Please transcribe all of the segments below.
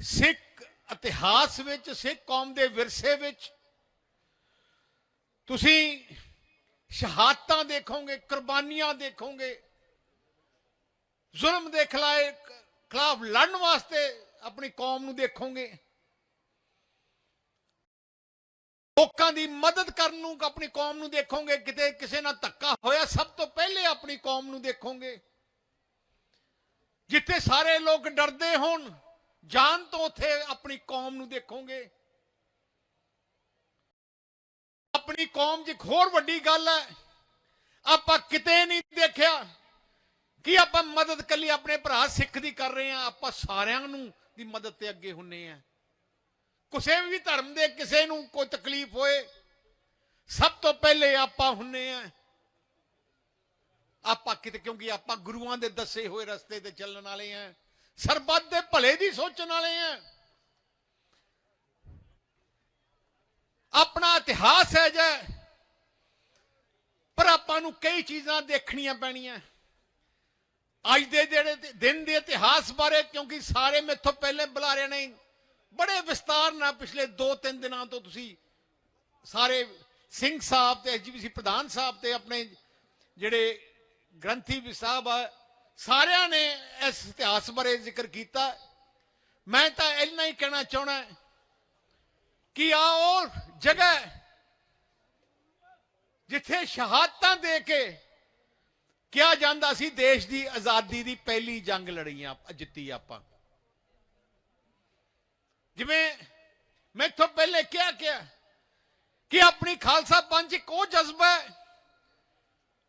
ਸਿੱਖ ਇਤਿਹਾਸ ਵਿੱਚ, ਸਿੱਖ ਕੌਮ ਦੇ ਵਿਰਸੇ ਵਿੱਚ ਤੁਸੀਂ ਸ਼ਹਾਦਤਾਂ ਦੇਖੋਗੇ, ਕੁਰਬਾਨੀਆਂ ਦੇਖੋਗੇ, ਜ਼ੁਲਮ ਦੇ ਖਿਲਾਫ ਖਿਲਾਫ ਲੜਨ ਵਾਸਤੇ ਆਪਣੀ ਕੌਮ ਨੂੰ ਦੇਖੋਗੇ। ਲੋਕਾਂ ਦੀ ਮਦਦ ਕਰਨ ਨੂੰ ਆਪਣੀ ਕੌਮ ਨੂੰ ਦੇਖੋਗੇ, ਕਿਤੇ ਕਿਸੇ ਨਾਲ ਧੱਕਾ ਹੋਇਆ, ਸਭ ਤੋਂ ਪਹਿਲੇ ਆਪਣੀ ਕੌਮ ਨੂੰ ਦੇਖੋਗੇ। ਜਿੱਥੇ ਸਾਰੇ ਲੋਕ ਡਰਦੇ ਹੋਣ ਜਾਨ ਤੋਂ ਉੱਥੇ ਆਪਣੀ ਕੌਮ ਨੂੰ ਦੇਖੋਗੇ। ਆਪਣੀ ਕੌਮ 'ਚ ਇੱਕ ਹੋਰ ਵੱਡੀ ਗੱਲ ਹੈ। ਆਪਾਂ ਕਿਤੇ ਨਹੀਂ ਦੇਖਿਆ ਕਿ ਆਪਾਂ ਮਦਦ ਕੱਲੀ ਆਪਣੇ ਭਰਾ ਸਿੱਖ ਦੀ ਕਰ ਰਹੇ ਆ ਆਪਾਂ ਸਾਰਿਆਂ ਨੂੰ ਦੀ ਮਦਦ ਤੇ ਅੱਗੇ ਹੁੰਨੇ ਆ ਕਿਸੇ ਵੀ ਧਰਮ ਦੇ ਕਿਸੇ ਨੂੰ ਕੋਈ ਤਕਲੀਫ ਹੋਏ, ਸਭ ਤੋਂ ਪਹਿਲੇ ਆਪਾਂ ਹੁੰਨੇ ਆ ਆਪਾਂ ਕਿਤੇ ਕਿਉਂਕਿ ਆਪਾਂ ਗੁਰੂਆਂ ਦੇ ਦੱਸੇ ਹੋਏ ਰਸਤੇ ਤੇ ਚੱਲਣ ਵਾਲੇ ਆ ਸਰਬੱਤ ਦੇ ਭਲੇ ਦੀ ਸੋਚਣ ਵਾਲੇ ਆ। ਆਪਣਾ ਇਤਿਹਾਸ ਹੈ ਜੇ, ਪਰ ਆਪਾਂ ਨੂੰ ਕਈ ਚੀਜ਼ਾਂ ਦੇਖਣੀਆਂ ਪੈਣੀਆਂ। ਅੱਜ ਦੇ ਜਿਹੜੇ ਦਿਨ ਦੇ ਇਤਿਹਾਸ ਬਾਰੇ, ਕਿਉਂਕਿ ਸਾਰੇ ਮੇਥੋਂ ਪਹਿਲੇ ਬੁਲਾਰੇ ਨੇ। ਬੜੇ ਵਿਸਤਾਰ ਨਾਲ ਪਿਛਲੇ 2-3 ਦਿਨਾਂ ਤੋਂ ਤੁਸੀਂ ਸਾਰੇ ਸਿੰਘ ਸਾਹਿਬ ਤੇ ਐਸਜੀਪੀਸੀ ਪ੍ਰਧਾਨ ਸਾਹਿਬ ਤੇ ਆਪਣੇ ਜਿਹੜੇ ਗ੍ਰੰਥੀ ਵੀ ਸਾਹਿਬ ਆ ਸਾਰਿਆਂ ਨੇ ਇਸ ਇਤਿਹਾਸ ਬਾਰੇ ਜ਼ਿਕਰ ਕੀਤਾ। ਮੈਂ ਤਾਂ ਇੰਨਾ ਹੀ ਕਹਿਣਾ ਚਾਹਣਾ ਕਿ ਆ ਉਹ ਜਗ੍ਹਾ ਜਿੱਥੇ ਸ਼ਹਾਦਤਾਂ ਦੇ ਕੇ ਕਿਹਾ ਜਾਂਦਾ ਸੀ ਦੇਸ਼ ਦੀ ਆਜ਼ਾਦੀ ਦੀ ਪਹਿਲੀ ਜੰਗ ਲੜੀ ਆ ਜਿੱਤੀ ਆਪਾਂ। ਜਿਵੇਂ ਮੈਂ ਮੈਥੋਂ ਪਹਿਲੇ ਕਿਹਾ ਕਿਹਾ ਕਿ ਆਪਣੀ ਖਾਲਸਾ ਪੰਥ ਇੱਕ ਉਹ ਜਜ਼ਬਾ ਹੈ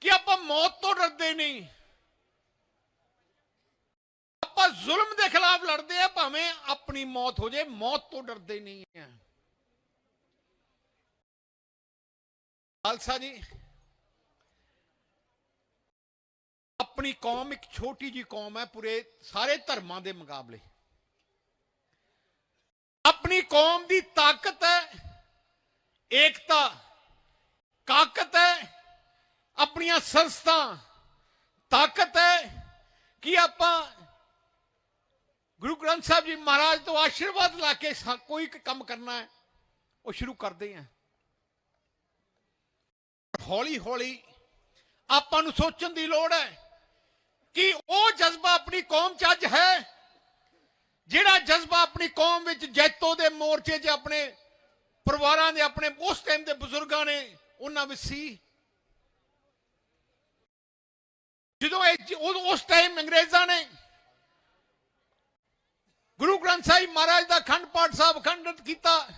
ਕਿ ਆਪਾਂ ਮੌਤ ਤੋਂ ਡਰਦੇ ਨਹੀਂ। ਆਪਾਂ ਜ਼ੁਲਮ ਦੇ ਖਿਲਾਫ ਲੜਦੇ ਆ, ਭਾਵੇਂ ਆਪਣੀ ਮੌਤ ਹੋ ਜਾਏ, ਮੌਤ ਤੋਂ ਡਰਦੇ ਨਹੀਂ ਆ। ਖਾਲਸਾ ਜੀ, ਆਪਣੀ ਕੌਮ ਇੱਕ ਛੋਟੀ ਜੀ ਕੌਮ ਹੈ, ਪੂਰੇ ਸਾਰੇ ਧਰਮਾਂ ਦੇ ਮੁਕਾਬਲੇ। ਆਪਣੀ ਕੌਮ ਦੀ ਤਾਕਤ ਹੈ, ਏਕਤਾ ਤਾਕਤ ਹੈ, ਆਪਣੀਆਂ ਸੰਸਥਾ, ਤਾਕਤ ਹੈ ਕਿ ਆਪਾਂ ਗੁਰੂ ਗ੍ਰੰਥ ਸਾਹਿਬ ਜੀ ਮਹਾਰਾਜ ਤੋਂ ਆਸ਼ੀਰਵਾਦ ਲਾ ਕੇ ਕੋਈ ਕੰਮ ਕਰਨਾ ਹੈ, ਉਹ ਸ਼ੁਰੂ ਕਰਦੇ ਹਾਂ। ਹੌਲੀ ਹੌਲੀ ਆਪਾਂ ਨੂੰ ਸੋਚਣ ਦੀ ਲੋੜ ਹੈ ਕਿ ਉਹ ਜਜ਼ਬਾ ਆਪਣੀ ਕੌਮ 'ਚ ਅੱਜ ਹੈ, ਜਿਹੜਾ ਜਜ਼ਬਾ ਆਪਣੀ ਕੌਮ ਵਿੱਚ ਜੈਤੋ ਦੇ ਮੋਰਚੇ 'ਚ ਆਪਣੇ ਪਰਿਵਾਰਾਂ ਦੇ ਆਪਣੇ, ਉਸ ਟਾਈਮ ਦੇ ਬਜ਼ੁਰਗਾਂ ਨੇ ਉਹਨਾਂ ਵਿੱਚ ਸੀ। ਜਦੋਂ ਉਸ ਟਾਈਮ ਅੰਗਰੇਜ਼ਾਂ ਨੇ ਗੁਰੂ ਗ੍ਰੰਥ ਸਾਹਿਬ ਮਹਾਰਾਜ ਦਾ ਖੰਡ ਪਾਠ ਸਾਹਿਬ ਖੰਡਿਤ ਕੀਤਾ।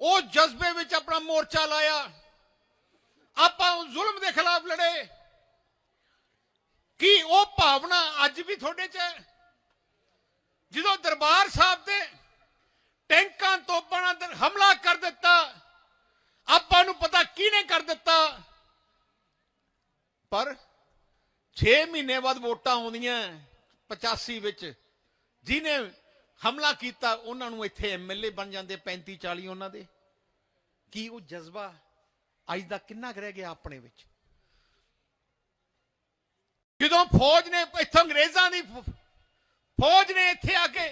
ਉਹ ਜਜ਼ਬੇ ਵਿੱਚ ਆਪਣਾ ਮੋਰਚਾ ਲਾਇਆ। ਆਪਾਂ ਉਸ ਜ਼ੁਲਮ ਦੇ ਖਿਲਾਫ ਲੜੇ। ਕੀ ਉਹ ਭਾਵਨਾ ਅੱਜ ਵੀ ਤੁਹਾਡੇ 'ਚ ਹੈ? ਜਦੋਂ ਦਰਬਾਰ ਸਾਹਿਬ ਤੇ ਟੈਂਕਾਂ ਤੋਪਾਂ ਨਾਲ ਹਮਲਾ ਕਰ ਦਿੱਤਾ, ਆਪਾਂ ਨੂੰ ਪਤਾ ਕਿਹਨੇ ਕਰ ਦਿੱਤਾ? ਪਰ 6 ਮਹੀਨੇ ਬਾਅਦ ਵੋਟਾਂ ਆਉਂਦੀਆਂ 85 ਵਿੱਚ। ਜਿਨੇ ਹਮਲਾ ਕੀਤਾ, ਉਹਨਾਂ ਨੂੰ ਇੱਥੇ ਐਮਐਲਏ ਬਣ ਜਾਂਦੇ 35 40 ਉਹਨਾਂ ਦੇ। ਕੀ ਉਹ ਜਜ਼ਬਾ ਅੱਜ ਦਾ ਕਿੰਨਾ ਕੁ ਰਹਿ ਗਿਆ ਆਪਣੇ ਵਿੱਚ? ਜਦੋਂ ਫੌਜ ਨੇ ਇੱਥੋਂ ਅੰਗਰੇਜ਼ਾਂ ਦੀ ਫੌਜ ਨੇ ਇੱਥੇ ਆ ਕੇ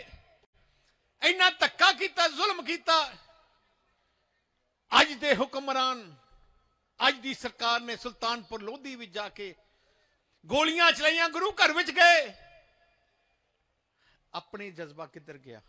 ਇੰਨਾ ਧੱਕਾ ਕੀਤਾ, ਜ਼ੁਲਮ ਕੀਤਾ, ਅੱਜ ਦੇ ਹੁਕਮਰਾਨ, ਅੱਜ ਦੀ ਸਰਕਾਰ ਨੇ ਸੁਲਤਾਨਪੁਰ ਲੋਧੀ ਵਿੱਚ ਜਾ ਕੇ ਗੋਲੀਆਂ ਚਲਾਈਆਂ, ਗੁਰੂ ਘਰ ਵਿੱਚ ਗਏ। ਆਪਣੇ ਜਜ਼ਬਾ ਕਿੱਧਰ ਗਿਆ?